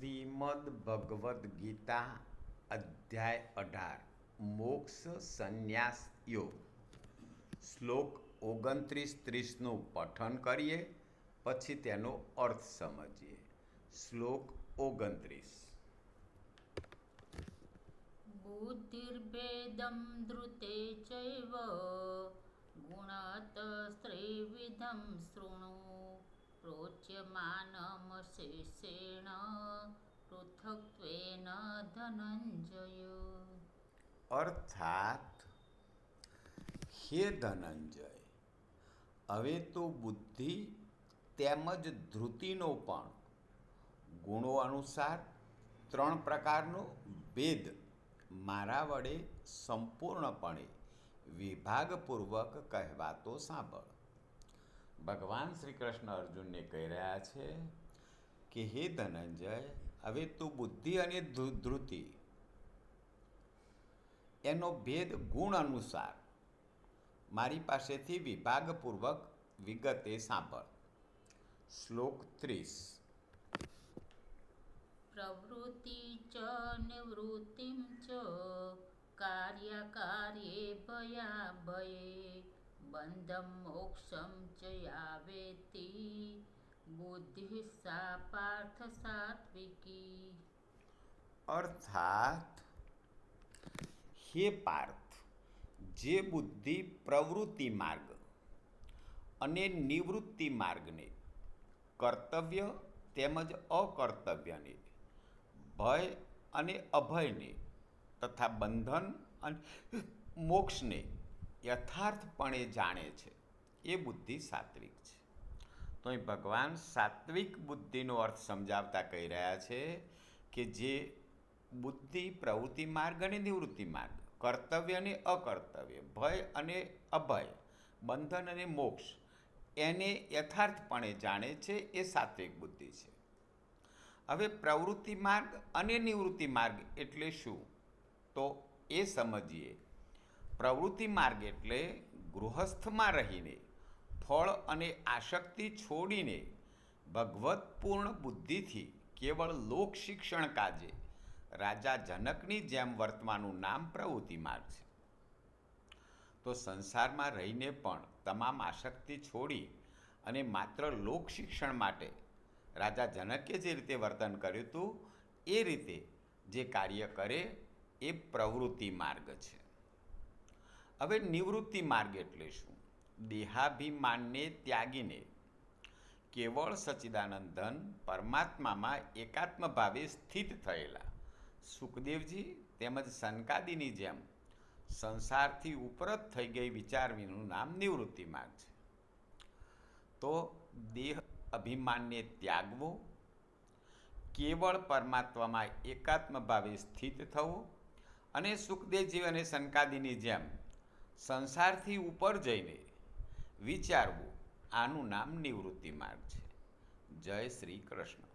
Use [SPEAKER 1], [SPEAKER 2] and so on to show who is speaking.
[SPEAKER 1] શ્રીમદ ભગવદ્ ગીતા અધ્યાય અઢાર. મોક્ષ સંન્યાસ યોગ. શ્લોક ઓગણત્રીસ ત્રીસનું પઠન કરીએ, પછી તેનો અર્થ સમજીએ. શ્લોક ઓગણત્રીસ.
[SPEAKER 2] બુદ્ધિર્ભેદમ ધ્રુતે ચૈવ, ગુણાત સ્ત્રીવિધમ શૃણુ. शृणु प्रोच्यमानमशेषेण पृथक्त्वेन धनञ्जय
[SPEAKER 1] અર્થાત હે ધનંજય હવે તો બુદ્ધિ તેમજ ધૃતિનો પણ ગુણો અનુસાર ત્રણ પ્રકારનો ભેદ મારા વડે સંપૂર્ણપણે વિભાગપૂર્વક કહેવાતો સાંભળ ભગવાન શ્રી કૃષ્ણ અર્જુનને કહી રહ્યા છે કે, હે ધનંજય, હવે તું બુદ્ધિ અને ધૃતિ એનો ભેદ ગુણ અનુસાર મારી પાસેથી વિભાગપૂર્વક વિગતે સાંભળ. શ્લોક ત્રીસ.
[SPEAKER 2] પ્રવૃત્તિ ચ નિવૃત્તિ ચ કાર્યકાર્યે ભયા ભયે બંધમ મોક્ષમ ચ આવેતિ બુદ્ધિ સા પાર્થ સાત્વિકી.
[SPEAKER 1] અર્થાત, હે પાર્થ, જે બુદ્ધિ પ્રવૃત્તિ માર્ગ અને નિવૃત્તિ માર્ગને કર્તવ્ય તેમજ અકર્તવ્યને, ભય અને અભયને તથા બંધન અને મોક્ષને યથાર્થપણે જાણે છે. એ બુદ્ધિ સાત્વિક છે. તો અહીં ભગવાન સાત્વિક બુદ્ધિનો અર્થ સમજાવતા કહી રહ્યા છે કે જે બુદ્ધિ પ્રવૃત્તિ માર્ગ અને નિવૃત્તિ માર્ગ, કર્તવ્ય અને અકર્તવ્ય, ભય અને અભય, બંધન અને મોક્ષ, એને યથાર્થપણે જાણે છે એ સાત્વિક બુદ્ધિ છે. હવે પ્રવૃત્તિ માર્ગ અને નિવૃત્તિ માર્ગ એટલે શું? તો એ સમજીએ પ્રવૃત્તિ માર્ગ એટલે ગૃહસ્થમાં રહીને, ફળ અને આસક્તિ છોડીને, ભગવતપૂર્ણ બુદ્ધિથી કેવળ લોક શિક્ષણ કાજે રાજા જનકની જેમ વર્તવાનું નામ પ્રવૃત્તિ માર્ગ છે. તો સંસારમાં રહીને પણ તમામ આસક્તિ છોડી અને માત્ર લોક શિક્ષણ માટે રાજા જનકે જે રીતે વર્તન કર્યું હતું, એ રીતે જે કાર્ય કરે, એ પ્રવૃત્તિ માર્ગ છે. હવે નિવૃત્તિ માર્ગ એટલે શું? દેહાભિમાનને ત્યાગીને કેવળ સચ્ચિદાનંદ ધન પરમાત્મામાં એકાત્મ ભાવે સ્થિત થયેલા. સુખદેવજી તેમજ સનકાદીની જેમ સંસારથી ઉપરત થઈ ગઈ વિચારવીનું નામ નિવૃત્તિ માર્ગ છે. તો દેહ અભિમાનને ત્યાગવો, કેવળ પરમાત્મામાં એકાત્મ ભાવે સ્થિત થવું અને સુખદેવજી અને સનકાદીની જેમ સંસારથી ઉપર જઈને વિચારવું આનું નામ નિવૃત્તિ માર્ગ છે. જય શ્રી કૃષ્ણ.